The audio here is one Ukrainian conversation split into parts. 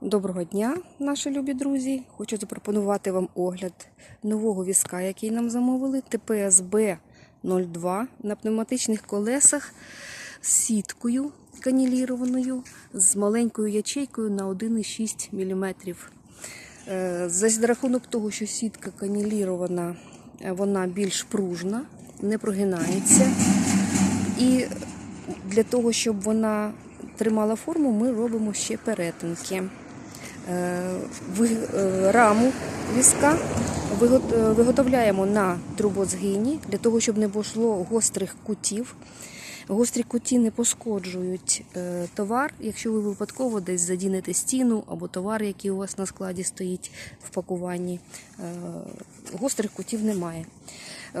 Доброго дня, наші любі друзі! Хочу запропонувати вам огляд нового візка, який нам замовили. ТПСБ 02 на пневматичних колесах з сіткою канілірованою, з маленькою ячейкою на 1,6 мм. Е, За рахунок того, що сітка канілірована, е, вона більш пружна, не прогинається. І для того, щоб вона тримала форму, ми робимо ще перетинки. Е, е, Раму візка е, виготовляємо на трубозгині для того, щоб не було гострих кутів. Гострі куті не пошкоджують товар, якщо ви випадково десь задінете стіну або товар, який у вас на складі стоїть в пакуванні. Гострих кутів немає.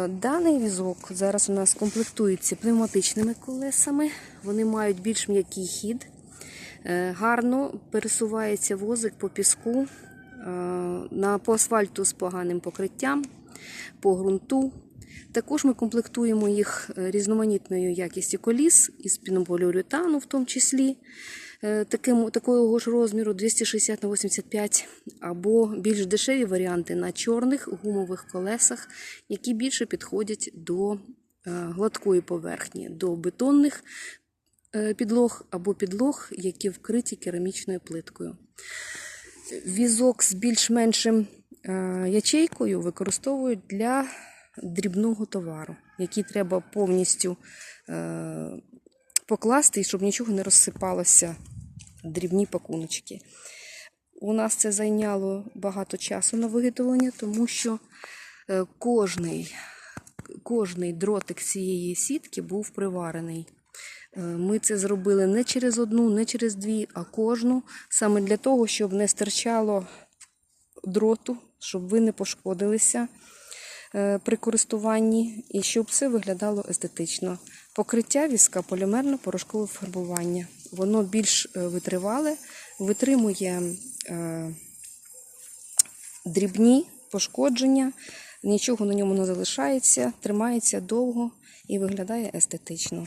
Даний візок зараз у нас комплектується пневматичними колесами. Вони мають більш м'який хід. Е, Гарно пересувається возик по піску, е, по асфальту з поганим покриттям, по ґрунту. Також ми комплектуємо їх е, різноманітною якістю коліс із пінополіуретану, в тому числі таким, такого ж розміру 260 на 85 або більш дешеві варіанти на чорних гумових колесах, які більше підходять до гладкої поверхні, до бетонних підлог або підлог, які вкриті керамічною плиткою. Візок з більш-меншим е, ячейкою використовують для дрібного товару, який треба повністю е, покласти, щоб нічого не розсипалося, дрібні пакуночки. У нас це зайняло багато часу на виготовлення, тому що е, кожний, кожний дротик цієї сітки був приварений. Е, Ми це зробили не через одну, не через дві, а кожну, саме для того, щоб не стирчало дроту, щоб ви не пошкодилися е, при користуванні і щоб все виглядало естетично. Покриття візка полімерно-порошкове фарбування. Воно більш е, витривале, витримує дрібні пошкодження, нічого на ньому не залишається, тримається довго і виглядає естетично.